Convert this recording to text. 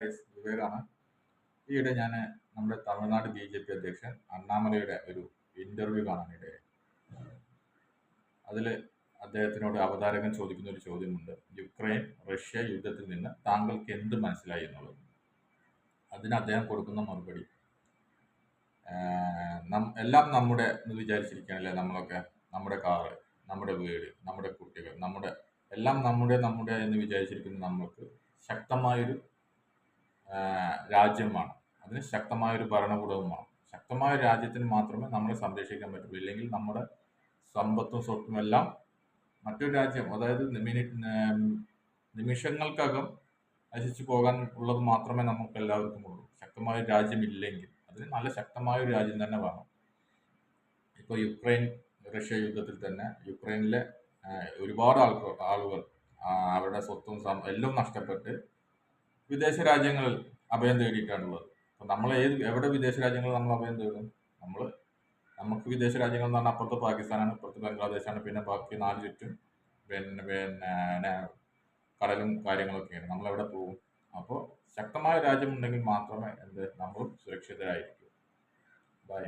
വിവേകാണ് ഈയിടെ ഞാൻ നമ്മുടെ തമിഴ്നാട് ബി ജെ പി അധ്യക്ഷൻ അണ്ണാമലയുടെ ഒരു ഇന്റർവ്യൂ കാണാനിടയായി അതിൽ അദ്ദേഹത്തിനോട് അവതാരകൻ ചോദിക്കുന്ന ഒരു ചോദ്യമുണ്ട്. യുക്രൈൻ റഷ്യ യുദ്ധത്തിൽ നിന്ന് താങ്കൾക്ക് എന്ത് മനസ്സിലായി എന്നുള്ളത്? അതിന് അദ്ദേഹം കൊടുക്കുന്ന മറുപടി എല്ലാം നമ്മുടെ എന്ന് വിചാരിച്ചിരിക്കുകയാണല്ലേ നമ്മളൊക്കെ? നമ്മുടെ കാറ് നമ്മുടെ വീട് നമ്മുടെ കുട്ടികൾ നമ്മുടെ എല്ലാം നമ്മുടെ നമ്മുടെ എന്ന് വിചാരിച്ചിരിക്കുന്ന നമ്മൾക്ക് ശക്തമായൊരു രാജ്യമാണ്. അതിന് ശക്തമായ ഒരു ഭരണകൂടവുമാണ്. ശക്തമായ രാജ്യത്തിന് മാത്രമേ നമ്മളെ സംരക്ഷിക്കാൻ പറ്റൂ. ഇല്ലെങ്കിൽ നമ്മുടെ സമ്പത്തും സ്വത്തും എല്ലാം മറ്റൊരു രാജ്യം അതായത് നിമിഷങ്ങൾക്കകം നശിച്ചു പോകാൻ ഉള്ളത് മാത്രമേ നമുക്ക് എല്ലാവർക്കും ഉള്ളൂ. ശക്തമായ രാജ്യമില്ലെങ്കിൽ അതിന് നല്ല ശക്തമായ ഒരു രാജ്യം തന്നെ വേണം. ഇപ്പോൾ യുക്രൈൻ റഷ്യ യുദ്ധത്തിൽ തന്നെ യുക്രൈനിലെ ഒരുപാട് ആൾക്കാർ ആളുകൾ അവരുടെ സ്വത്തും എല്ലാം നഷ്ടപ്പെട്ട് വിദേശ രാജ്യങ്ങളിൽ അഭയം തേടിയിട്ടാണുള്ളത് അപ്പോൾ നമ്മൾ ഏത് എവിടെ വിദേശ രാജ്യങ്ങളിൽ നമ്മൾ അഭയം തേടും? നമ്മൾ നമുക്ക് വിദേശ രാജ്യങ്ങൾ എന്ന് പറഞ്ഞാൽ അപ്പുറത്ത് പാകിസ്ഥാനാണ് ഇപ്പുറത്ത് ബംഗ്ലാദേശാണ് പിന്നെ ബാക്കി നാല് ചുറ്റും പിന്നെ പിന്നെ കടലും കാര്യങ്ങളൊക്കെയാണ്. നമ്മൾ എവിടെ പോകും? അപ്പോൾ ശക്തമായ രാജ്യമുണ്ടെങ്കിൽ മാത്രമേ എന്ത് നമ്മളും സുരക്ഷിതരായിരിക്കൂ. ബൈ